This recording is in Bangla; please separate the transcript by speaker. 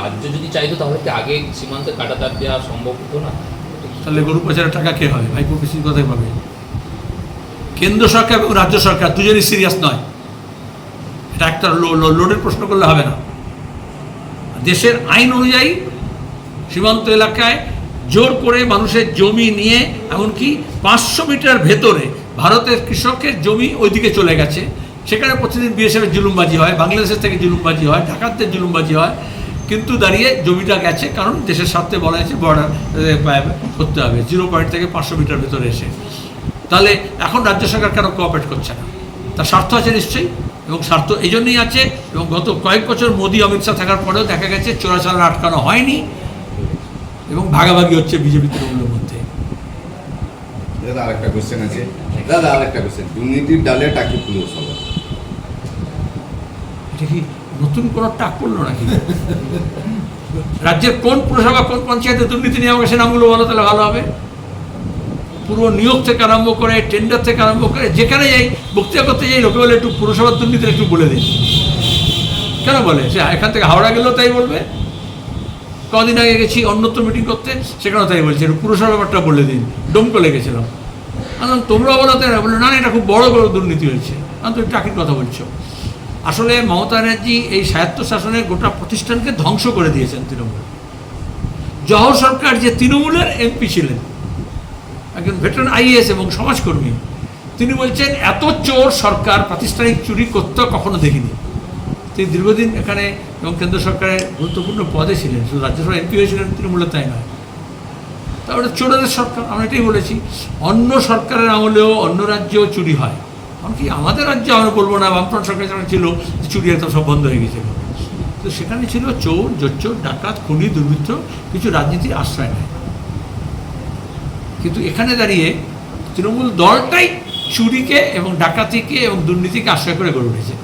Speaker 1: রাজ্য যদি চাইতো তাহলে কি আগে সীমান্তে দেওয়া সম্ভব হতো না?
Speaker 2: তাহলে গরু পাচারের টাকা কে ভাইপো কথাই পাবে। কেন্দ্র সরকার এবং রাজ্য সরকার দুজনই সিরিয়াস নয়। এটা একটা লোডের প্রশ্ন করলে হবে না। দেশের আইন অনুযায়ী সীমান্ত এলাকায় জোর করে মানুষের জমি নিয়ে, এমনকি পাঁচশো মিটার ভেতরে ভারতের কৃষকের জমি ওইদিকে চলে গেছে। সেখানে প্রতিদিন বিএসএফের জুলুমবাজি হয়, বাংলাদেশের থেকে জুলুমবাজি হয়, ঢাকাতে জুলুমবাজি হয়। কিন্তু দাঁড়িয়ে জমিটা গেছে কারণ দেশের স্বার্থে বলা হয়েছে বর্ডার করতে হবে। জিরো পয়েন্ট থেকে পাঁচশো মিটার ভেতরে এসে। তাহলে এখন রাজ্য সরকার কেন কোঅপারেট করছে না? তার স্বার্থ আছে নিশ্চয়ই এবং স্বার্থ এই জন্যই আছে এবং গত কয়েক বছর মোদী অমিত শাহ থাকার পরেও দেখা গেছে চোরাচালান আটকানো হয়নি এবং ভাগাভাগি হচ্ছে বিজেপি তৃণমূলের মধ্যে।
Speaker 3: দাদা আরেকটা কোশ্চেন আছে। দাদা আরেকটা কোশ্চেন দুর্নীতির ডালে টাকি পুলো সবার
Speaker 2: এটা কি নতুন কোনো টাক পড়ল নাকি? রাজ্যের কোন পুরসভা, কোন পঞ্চায়েতে দুর্নীতি নিয়ে আমাকে সে নামগুলো বলো তাহলে ভালো হবে। পুরো নিয়োগ থেকে আরম্ভ করে টেন্ডার থেকে আরম্ভ করে, যেখানে যাই, বক্তৃতা করতে যাই, লোকে বলে একটু পুরসভার দুর্নীতি একটু বলে দিন। কেন বলে? সে এখান থেকে হাওড়া গেলেও তাই বলবে। কদিন আগে গেছি, অন্যত্র মিটিং করতে, সেখানেও তাই বলছে, একটু পুরসভা ব্যাপারটা বলে দিন। ডোমকলে গেছিলাম। আমি তোমরা বলো তাই না বলে না এটা খুব বড় বড় দুর্নীতি হয়েছে। আমি তুমি টাকির কথা বলছো। আসলে মমতা ব্যানার্জি এই স্বায়ত্তশাসনের গোটা প্রতিষ্ঠানকে ধ্বংস করে দিয়েছেন তৃণমূল। জহর সরকার যে তৃণমূলের এমপি ছিলেন, একজন ভেটারান আইএস এবং সমাজকর্মী, তিনি বলছেন, এত চোর সরকার প্রাতিষ্ঠানিক চুরি করতে কখনো দেখিনি। তিনি দীর্ঘদিন এখানে এবং কেন্দ্র সরকারের গুরুত্বপূর্ণ পদে ছিলেন, শুধু রাজ্যসভা এমপি হয়েছিলেন, তৃণমূলের তাই নয়। তারপরে চোরেদের সরকার, আমরা এটাই বলেছি, অন্য সরকারের আমলেও অন্য রাজ্যেও চুরি হয়। এমনকি আমাদের রাজ্যে আমরা বলব না? বামফ্রন্ট সরকার যখন ছিল চুরি একদম সব বন্ধ হয়ে গেছিল তো সেখানে ছিল চোর, জোচ্চোর, ডাকাত, খুনি, দুর্বৃত্ত, কিছু রাজনীতির আশ্রয় নেয়। কিন্তু এখানে দাঁড়িয়ে তৃণমূল দলটাই চুরিকে এবং ডাকাতিকে এবং দুর্নীতিকে আশ্রয় করে গড়ে উঠেছে।